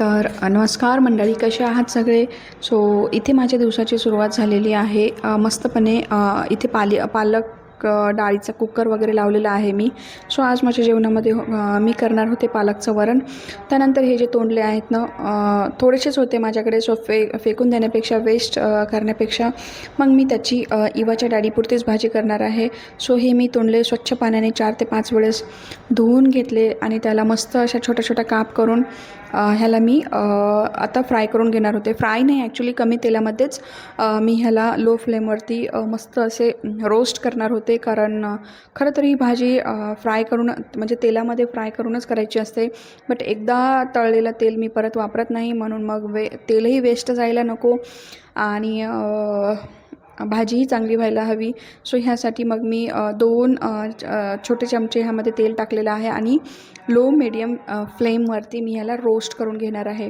तर नमस्कार मंडळी कसे आहात सगळे? सो इथे माझ्या दिवसाची सुरुवात झालेली आहे. मस्तपणे इथे पाली पालक डाळीचा कुकर वगैरे लावलेला आहे मी. सो आज माझ्या जेवणामध्ये मी करणार होते पालकचं वरण. त्यानंतर हे जे तोंडले आहेत ना थोडेसेच होते माझ्याकडे. सो फे फेकून देण्यापेक्षा वेस्ट करण्यापेक्षा मग मी त्याची इवाच्या डाळीपुरतीच भाजी करणार आहे. सो हे मी तोंडले स्वच्छ पाण्याने चार ते पाच वेळेस धुवून घेतले आणि त्याला मस्त अशा छोट्या छोट्या काप करून ह्याला मी आता फ्राय करून घेणार होते. फ्राय नाही ॲक्च्युली कमी तेलामध्येच मी ह्याला लो फ्लेमवरती मस्त असे रोस्ट करणार होते. कारण खरं तर ही भाजी फ्राय करून म्हणजे तेलामध्ये फ्राय करूनच करायची असते. बट एकदा तळलेलं तेल मी परत वापरत नाही. म्हणून मग वे तेलही वेस्ट जायला नको. आणि भाजीही चांगली व्हायला हवी. सो ह्यासाठी मग मी दोन छोटे चमचे ह्यामध्ये तेल टाकलेलं आहे आणि लो मिडियम फ्लेमवरती मी ह्याला रोस्ट करून घेणार आहे.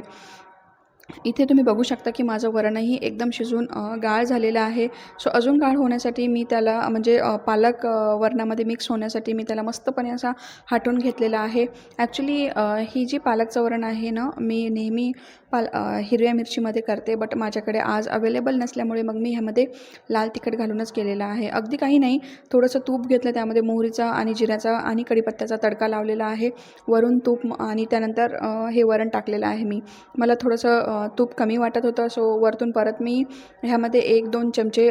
इथे तुम्ही बघू शकता की माझं वरणही एकदम शिजून गाळ झालेलं आहे. सो अजून गाळ होण्यासाठी मी त्याला म्हणजे पालक वरणामध्ये मिक्स होण्यासाठी मी त्याला मस्तपणे असा हाटून घेतलेला आहे. ॲक्च्युली ही जी पालकचं वरण आहे ना मी नेहमी पाल हिरव्या मिरचीमध्ये करते बट माझ्याकडे आज अवेलेबल नसल्यामुळे मग मी ह्यामध्ये लाल तिखट घालूनच केलेलं आहे. अगदी काही नाही थोडंसं तूप घेतलं त्यामध्ये मोहरीचा आणि जिऱ्याचा आणि कढीपत्त्याचा तडका लावलेला आहे. वरून तूप आणि त्यानंतर हे वरण टाकलेलं आहे मी. मला थोडंसं तूप कमी वाटत होतं. सो वरतून परत मी ह्यामध्ये एक दोन चमचे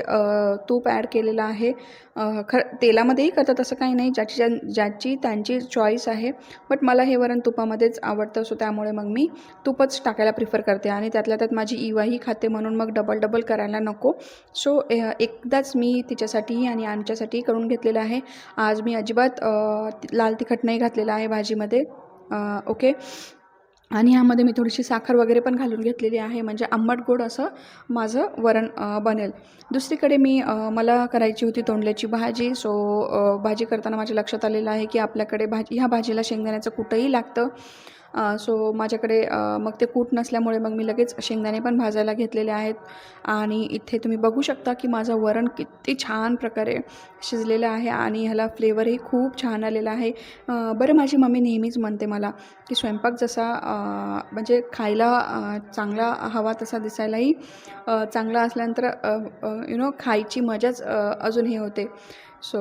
तूप ॲड केलेलं आहे. खरं खर तेलामध्येही करतात असं काही नाही. ज्याची ज्या ज्याची त्यांची चॉईस आहे. बट मला हे वरण तुपामध्येच आवडतं. सो त्यामुळे मग मी तूपच टाकायला प्रिफर करते. आणि त्यातल्या त्यात माझी इवाही खाते म्हणून मग डबल डबल करायला नको. सो एकदाच मी तिच्यासाठीही आणि आमच्यासाठीही करून घेतलेलं आहे. आज मी अजिबात लाल तिखट नाही घातलेलं आहे भाजीमध्ये. ओके आणि ह्यामध्ये मी थोडीशी साखर वगैरे पण घालून घेतलेली आहे. म्हणजे आंबट गोड असं माझं वरण बनेल. दुसरीकडे मी मला करायची होती तोंडल्याची भाजी. सो भाजी करताना माझ्या लक्षात आलेलं आहे की आपल्याकडे भाजी ह्या भाजीला शेंगदाण्याचं कुठंही लागतं. सो माझ्याकडे मग ते कूट नसल्यामुळे मग मी लगेच शेंगदाणे पण भाजायला घेतलेले आहेत. आणि इथे तुम्ही बघू शकता की माझं वरण किती छान प्रकारे शिजलेलं आहे आणि ह्याला फ्लेवरही खूप छान आलेला आहे. बरं माझी मम्मी नेहमीच म्हणते मला की स्वयंपाक जसा म्हणजे खायला चांगला हवा तसा दिसायलाही चांगला असल्यानंतर यु नो खायची मजाच अजून हे होते. सो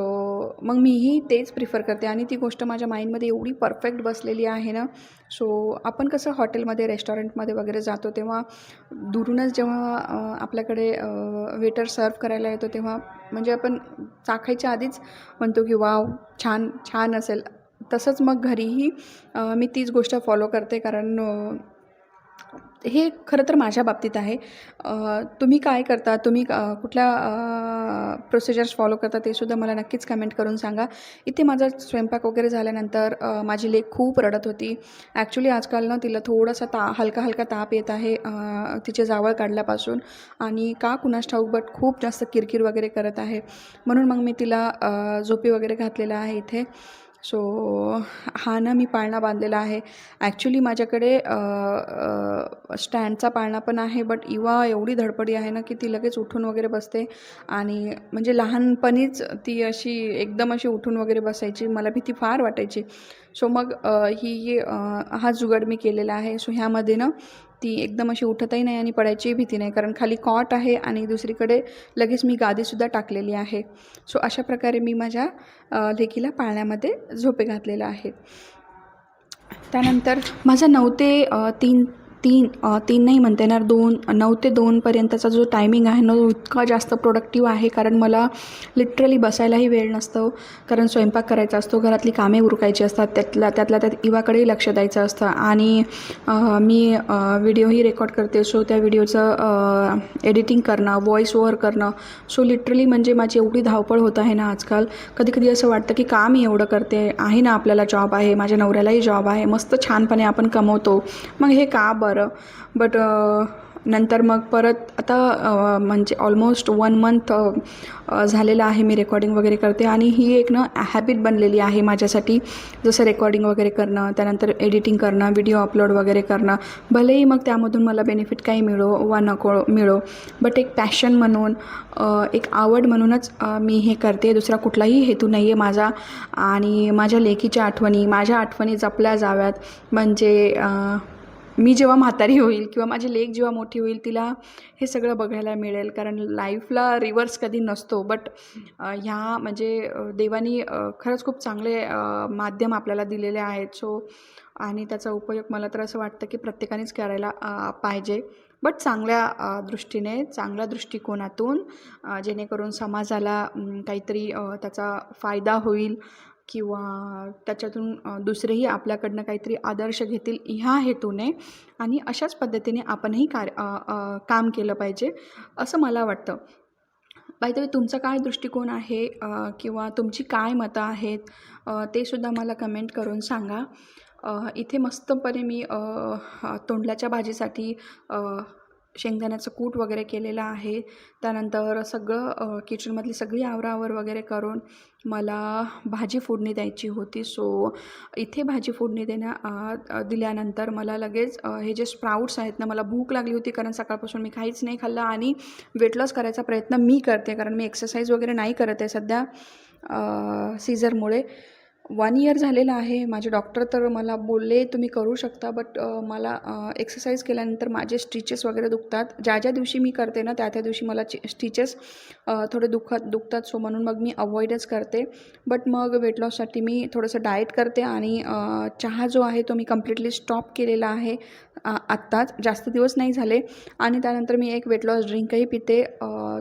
मग मीही तेच प्रिफर करते आणि ती गोष्ट माझ्या माइंडमध्ये एवढी परफेक्ट बसलेली आहे ना सो आपण कसं हॉटेलमध्ये रेस्टॉरंटमध्ये वगैरे जातो तेव्हा दुरूनच जेव्हा आपल्याकडे वेटर सर्व करायला येतो तेव्हा म्हणजे आपण चाखायच्या आधीच म्हणतो की वाव छान छान असेल. तसंच मग घरीही मी तीच गोष्ट फॉलो करते कारण हे खरं तर माझ्या बाबतीत आहे. तुम्ही काय करता तुम्ही कुठल्या प्रोसिजर्स फॉलो करता ते सुद्धा मला नक्कीच कमेंट करून सांगा. इथे माझा स्वयंपाक वगैरे झाल्यानंतर माझी लेक खूप रडत होती. ॲक्च्युली आजकाल ना तिला थोडासा ता हलका हलका ताप येत आहे तिचे जावळ काढल्यापासून. आणि का कुणास ठाऊक बट खूप जास्त किरकिर वगैरे करत आहे. म्हणून मग मी तिला झोपी वगैरे घातलेला आहे इथे. सो हा ना मी पाळणा बांधलेला आहे. ॲक्च्युली माझ्याकडे स्टँडचा पाळणा पण आहे बट इवा एवढी धडपडी आहे ना की ती लगेच उठून वगैरे बसते. आणि म्हणजे लहानपणीच ती अशी एकदम अशी उठून वगैरे बसायची मला भीती फार वाटायची. सो मग ही हा जुगाड मी केलेला आहे. सो ह्यामध्ये ना ती एकदम अशी उठतही नाही आणि पडायचीही भीती नाही. कारण खाली कॉट आहे आणि दुसरीकडे लगेच मी गादीसुद्धा टाकलेली आहे. सो अशा प्रकारे मी माझ्या लेकीला पाळण्यामध्ये झोपे घातलेलं आहे. त्यानंतर माझा नऊ ते तीन तीन तीन नाही म्हणता येणार दोन नऊ ते दोनपर्यंतचा जो टायमिंग आहे ना तो इतका जास्त प्रोडक्टिव्ह आहे कारण मला लिटरली बसायलाही वेळ नसतो. कारण स्वयंपाक करायचा असतो घरातली कामे उरकायची असतात त्यातल्या त्यातल्या त्यात इवाकडेही लक्ष द्यायचं असतं. आणि मी व्हिडिओही रेकॉर्ड करते सो त्या व्हिडिओचं एडिटिंग करणं व्हॉईस ओव्हर करणं सो लिटरली म्हणजे माझी एवढी धावपळ होत आहे ना आजकाल. कधी कधी असं वाटतं की का मी एवढं करते आहे ना आपल्याला जॉब आहे माझ्या नवऱ्यालाही जॉब आहे मस्त छानपणे आपण कमवतो. मग हे का बरं? बट नंतर मग परत आता म्हणजे ऑलमोस्ट वन मंथ झालेलं आहे मी रेकॉर्डिंग वगैरे करते आणि ही एक ना हॅबिट बनलेली आहे माझ्यासाठी. जसं रेकॉर्डिंग वगैरे करणं त्यानंतर एडिटिंग करणं व्हिडिओ अपलोड वगैरे करणं. भलेही मग त्यामधून मला बेनिफिट काही मिळो वा नको मिळो. बट एक पॅशन म्हणून एक आवड म्हणूनच मी हे करते. दुसरा कुठलाही हेतू नाही आहे माझा. आणि माझ्या लेखीच्या आठवणी माझ्या आठवणी जपल्या जाव्यात. म्हणजे मी जेव्हा म्हातारी होईल किंवा माझी लेक जेव्हा मोठी होईल तिला हे सगळं बघायला मिळेल. कारण लाईफला रिवर्स कधी नसतो. बट ह्या म्हणजे देवानी खरंच खूप चांगले माध्यम आपल्याला दिलेले आहेत. सो आणि त्याचा उपयोग मला तर असं वाटतं की प्रत्येकानेच करायला पाहिजे. बट चांगल्या दृष्टीने चांगल्या दृष्टिकोनातून जेणेकरून समाजाला काहीतरी त्याचा फायदा होईल. किंवा त्याच्यातून दुसरेही आपल्याकडनं काहीतरी आदर्श घेतील ह्या हेतूने आणि अशाच पद्धतीने आपणही कार्य काम केलं पाहिजे असं मला वाटतं. बाय तुमचा काय दृष्टिकोन आहे किंवा तुमची काय मतं आहेत ते सुद्धा मला कमेंट करून सांगा. इथे मस्तपणे मी तोंडल्याच्या भाजीसाठी शेंगदाण्याचं कूट वगैरे केलेलं आहे. त्यानंतर सगळं किचनमधली सगळी आवरावर वगैरे करून मला भाजी फोडणी द्यायची होती. सो इथे भाजी फोडणी देण्या दिल्यानंतर मला लगेच हे जे स्प्राउट्स आहेत ना मला भूक लागली होती कारण सकाळपासून मी काहीच नाही खाल्लं आणि वेट लॉस करायचा प्रयत्न मी करते. कारण मी एक्सरसाइज वगैरे नाही करत आहे सध्या सीझरमुळे वन इयर झालेलं आहे. माझे डॉक्टर तर मला बोलले तुम्ही करू शकता बट मला एक्सरसाइज केल्यानंतर माझे स्टिचेस वगैरे दुखतात. ज्या ज्या दिवशी मी करते ना त्या त्या दिवशी मला चि स्टिचेस थोडे दुखत दुखतात. सो म्हणून मग मी अवॉइडच करते. बट मग वेट लॉससाठी मी थोडंसं डाएट करते आणि चहा जो आहे तो मी कम्प्लिटली स्टॉप केलेला आहे आत्ताच. जास्त दिवस नाही झाले. आणि त्यानंतर मी एक वेट लॉस ड्रिंकही पिते.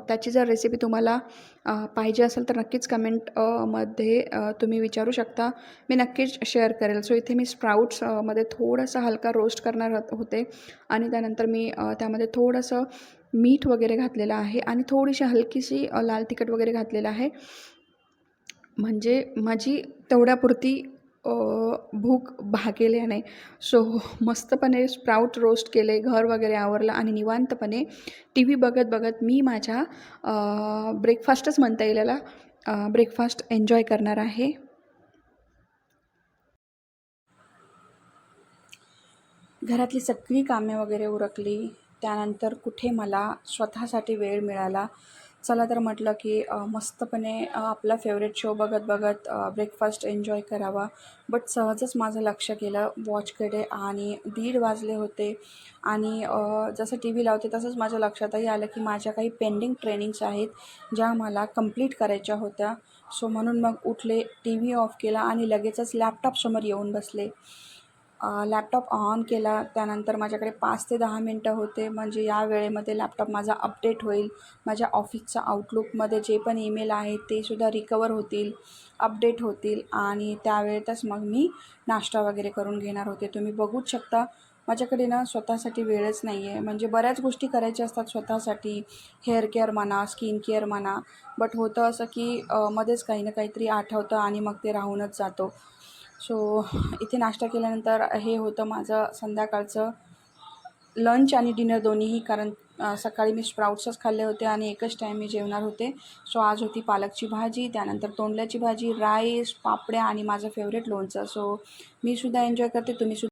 त्याची जर रेसिपी तुम्हाला पाहिजे असेल तर नक्कीच कमेंटमध्ये तुम्ही विचारू शकता. मी नक्कीच शेअर करेल. सो इथे मी स्प्राउट्समध्ये थोडासा हलका रोस्ट करणार होते आणि त्यानंतर मी त्यामध्ये थोडंसं मीठ वगैरे घातलेलं आहे आणि थोडीशी हलकीशी लाल तिखट वगैरे घातलेलं आहे. म्हणजे माझी तेवढ्यापुरती भूक भागेल नाही. सो मस्तपणे स्प्राऊट रोस्ट केले घर वगैरे आवरलं आणि निवांतपणे टी व्ही बघत बघत मी माझ्या ब्रेकफास्टच म्हणता येईल याला. ब्रेकफास्ट एन्जॉय करणार आहे. घरातली सगळी कामे वगैरे उरकली. त्यानंतर कुठे मला स्वतःसाठी वेळ मिळाला? चला तर म्हटलं की मस्तपणे आपला फेवरेट शो बघत बघत ब्रेकफास्ट एन्जॉय करावा. बट सहजच माझं लक्ष गेलं वॉचकडे आणि दीड वाजले होते. आणि जसं टी व्ही लावते तसंच माझ्या लक्षातही आलं की माझ्या काही पेंडिंग ट्रेनिंग्स आहेत ज्या मला कंप्लीट करायच्या होत्या. सो म्हणून मग उठले टी व्ही ऑफ केला आणि लगेचच लॅपटॉपसमोर येऊन बसले. लॅपटॉप ऑन केला. त्यानंतर माझ्याकडे पाच ते दहा मिनटं होते. म्हणजे या वेळेमध्ये लॅपटॉप माझा अपडेट होईल. माझ्या ऑफिसचा आउटलुकमध्ये जे पण ईमेल आहेत ते सुद्धा रिकवर होतील अपडेट होतील. आणि त्यावेळेतच मग मी नाश्ता वगैरे करून घेणार होते. तुम्ही बघूच शकता. माझ्याकडे ना स्वतःसाठी वेळच नाही आहे म्हणजे बऱ्याच गोष्टी करायच्या असतात स्वतःसाठी. हेअर केअर म्हणा स्किन केअर म्हणा. बट होतं असं की मध्येच काही ना काहीतरी आठवतं आणि मग ते राहूनच जातो. सो इथे नाश्ता केल्यानंतर हे होतं माझं संध्याकाळचं लंच आणि डिनर दोन्हीही कारण सकाळी मी स्प्राउट्सच खाल्ले होते आणि एकच टाईम मी जेवणार होते. सो आज होती पालकची भाजी त्यानंतर तोंडल्याची भाजी राईस पापड्या आणि माझं फेवरेट लोणचं. सो मी सुद्धा एन्जॉय करते तुम्ही सुद्धा